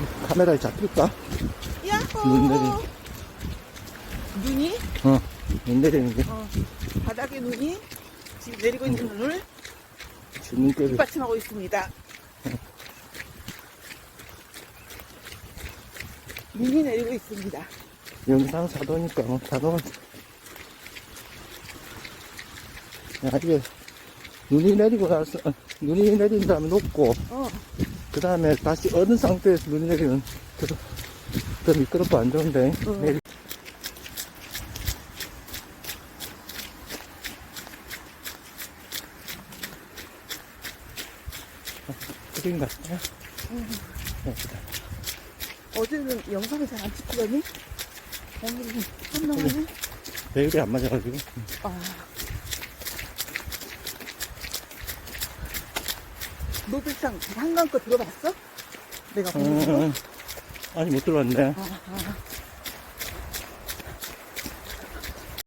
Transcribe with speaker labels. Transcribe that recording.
Speaker 1: 카메라에 잡힐까?
Speaker 2: 야호!
Speaker 1: 눈 내리-
Speaker 2: 눈이?
Speaker 1: 어, 눈 내리는 게.
Speaker 2: 어, 바닥에 눈이 지금 내리고 있는 눈을
Speaker 1: 주민께서
Speaker 2: 뒷받침하고 있습니다. 눈이 내리고 있습니다.
Speaker 1: 영상 사도니까, 뭐, 사도. 야, 이게, 눈이 내리고 나서, 어, 눈이 내린 다음에 녹고,
Speaker 2: 어,
Speaker 1: 그 다음에 다시 어느 상태에서 눈이 내리면, 더, 더 미끄럽고 안 좋은데,
Speaker 2: 어.
Speaker 1: 내일 그린 것 같아요. 예쁘다.
Speaker 2: 어제는 영상을 잘안 찍히더니 오늘은 한동안은
Speaker 1: 배율이 안 맞아가지고.
Speaker 2: 아. 노벨상 한강 거 들어봤어? 내가 보는 거?
Speaker 1: 음, 아니, 못 들어왔네.
Speaker 2: 아, 아.